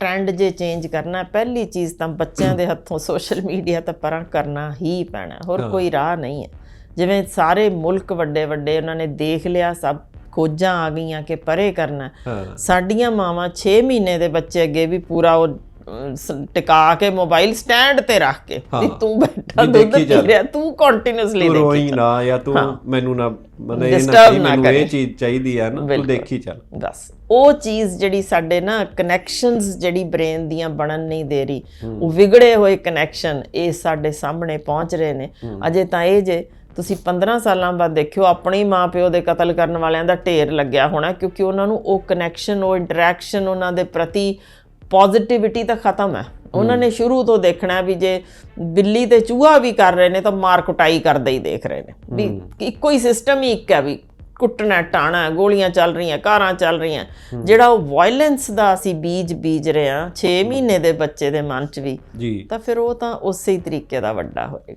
Trend ਜੇ change ਕਰਨਾ ਪਹਿਲੀ ਚੀਜ਼ ਤਾਂ ਬੱਚਿਆਂ ਦੇ ਹੱਥੋਂ ਸੋਸ਼ਲ ਮੀਡੀਆ ਤਾਂ ਪਰਾਂ ਕਰਨਾ ਹੀ ਪੈਣਾ। ਹੋਰ ਕੋਈ ਰਾਹ ਨਹੀਂ ਹੈ। ਜਿਵੇਂ ਸਾਰੇ ਮੁਲਕ ਵੱਡੇ ਵੱਡੇ ਉਹਨਾਂ ਨੇ ਦੇਖ ਲਿਆ ਸਭ ਖੋਜਾਂ ਆ ਗਈਆਂ ਕਿ ਪਰੇ ਕਰਨਾ। ਸਾਡੀਆਂ ਮਾਵਾਂ 6 ਮਹੀਨੇ ਦੇ ਬੱਚੇ ਅੱਗੇ ਵੀ ਪੂਰਾ ਉਹ ਟਿਕਾ ਕੇ ਮੋਬਾਈਲ ਸਟੈਂਡ ਤੇ ਰੱਖ ਕੇ ਵੀ। ਤੂੰ ਬੈਠਾ ਦੁੱਧ ਪੀ। ਰਿਹਾ ਤੂੰ ਕੰਟੀਨਿਊਸਲੀ ਦੇਖੀ ਰੋਈ ਨਾ ਜਾਂ ਤੂੰ ਮੈਨੂੰ ਨਾ ਮਨੇ ਇਹ ਮੈਨੂੰ। ਇਹ ਚੀਜ਼ ਚਾਹੀਦੀ ਹੈ ਨਾ ਤੂੰ। ਦੇਖੀ ਚੱਲ ਬਸ ਉਹ ਚੀਜ਼ ਜਿਹੜੀ ਸਾਡੇ ਨਾ ਕਨੈਕਸ਼ਨਸ ਜਿਹੜੀ ਬ੍ਰੇਨ ਦੀਆਂ ਬਣਨ ਨਹੀਂ ਦੇ ਰਹੀ ਉਹ ਵਿਗੜੇ ਹੋਏ ਕਨੈਕਸ਼ਨ ਇਹ ਸਾਡੇ ਸਾਹਮਣੇ ਪਹੁੰਚ ਰਹੇ ਨੇ ਅਜੇ ਤਾਂ ਇਹ ਜੇ ਤੁਸੀਂ 15 ਸਾਲਾਂ ਬਾਅਦ ਦੇਖਿਓ ਆਪਣੇ ਮਾਪਿਓ ਦੇ ਕਤਲ ਕਰਨ ਵਾਲਿਆਂ ਦਾ ਢੇਰ ਲੱਗਿਆ ਹੋਣਾ ਕਿਉਂਕਿ ਉਹਨਾਂ ਨੂੰ ਉਹ ਕਨੈਕਸ਼ਨ ਉਹ ਇੰਟਰੈਕਸ਼ਨ ਉਹਨਾਂ ਦੇ ਪ੍ਰਤੀ ਪੋਜ਼ਿਟਿਵਿਟੀ ਤਾਂ ਖਤਮ ਹੈ। ਉਹਨਾਂ ਨੇ ਸ਼ੁਰੂ ਤੋਂ ਦੇਖਣਾ ਵੀ ਜੇ ਬਿੱਲੀ ਤੇ ਚੂਹਾ ਵੀ ਕਰ ਰਹੇ ਨੇ ਤਾਂ ਮਾਰ ਕੁਟਾਈ ਕਰਦੇ ਹੀ ਦੇਖ ਰਹੇ ਨੇ। ਵੀ ਇੱਕੋ ਹੀ ਸਿਸਟਮ ਹੀ ਇੱਕ ਹੈ ਵੀ ਕੁੱਟਣਾ ਟਾਣਾ ਗੋਲੀਆਂ ਚੱਲ ਰਹੀਆਂ ਕਾਰਾਂ ਚੱਲ ਰਹੀਆਂ। ਜਿਹੜਾ ਉਹ ਵਾਇਲੈਂਸ ਦਾ ਅਸੀਂ ਬੀਜ ਬੀਜ ਰਹੇ ਹਾਂ 6 ਮਹੀਨੇ ਦੇ ਬੱਚੇ ਦੇ ਮਨ 'ਚ ਵੀ ਤਾਂ ਫਿਰ ਉਹ ਤਾਂ ਉਸੇ ਹੀ ਤਰੀਕੇ ਦਾ ਵੱਡਾ ਹੋਏਗਾ।